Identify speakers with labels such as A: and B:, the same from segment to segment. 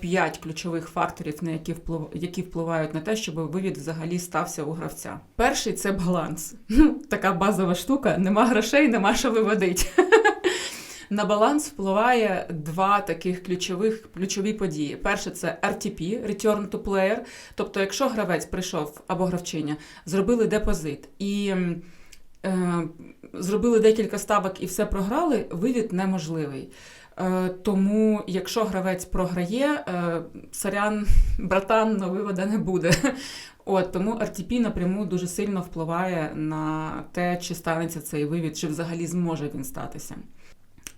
A: п'ять ключових факторів, на які вплив, які впливають на те, щоб вивід взагалі стався у гравця. Перший це баланс. Ну, така базова штука: нема грошей, нема що виводити. На баланс впливає два таких ключових ключові події. Перше це RTP, Return to Player. Тобто, якщо гравець прийшов або гравчиня, зробили депозит і е, зробили декілька ставок і все програли, вивід неможливий. Е, тому, якщо гравець програє, е, сорян, братан, но вивода не буде. От тому RTP напряму дуже сильно впливає на те, чи станеться цей вивід, чи взагалі зможе він статися.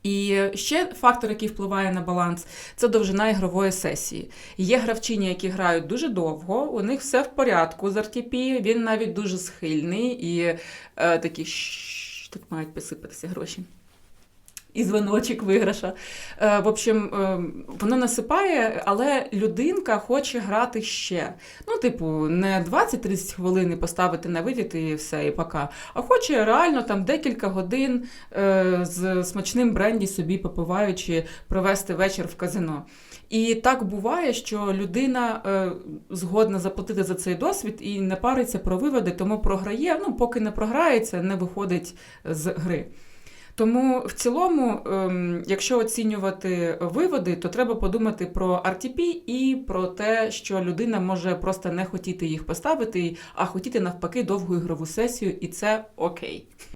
A: І ще фактор, який впливає на баланс, це довжина ігрової сесії. Є гравчині, які грають дуже довго, у них все в порядку з RTP, він навіть дуже схильний і е, такі «Шш, тут мають посипатися гроші. І дзвоночок виграша. Е, в общем, е, воно насипає, але людинка хоче грати ще. Ну, типу, не 20-30 хвилин поставити на вивід і все, і пока. А хоче реально там декілька годин е, з смачним бренді собі попиваючи провести вечір в казино. І так буває, що людина згодна заплатити за цей досвід і не париться про виводи, тому програє. Ну, поки не програється, не виходить з гри. Тому в цілому, ем, якщо оцінювати виводи, то треба подумати про RTP і про те, що людина може просто не хотіти їх поставити, а хотіти навпаки довгу ігрову сесію, і це окей.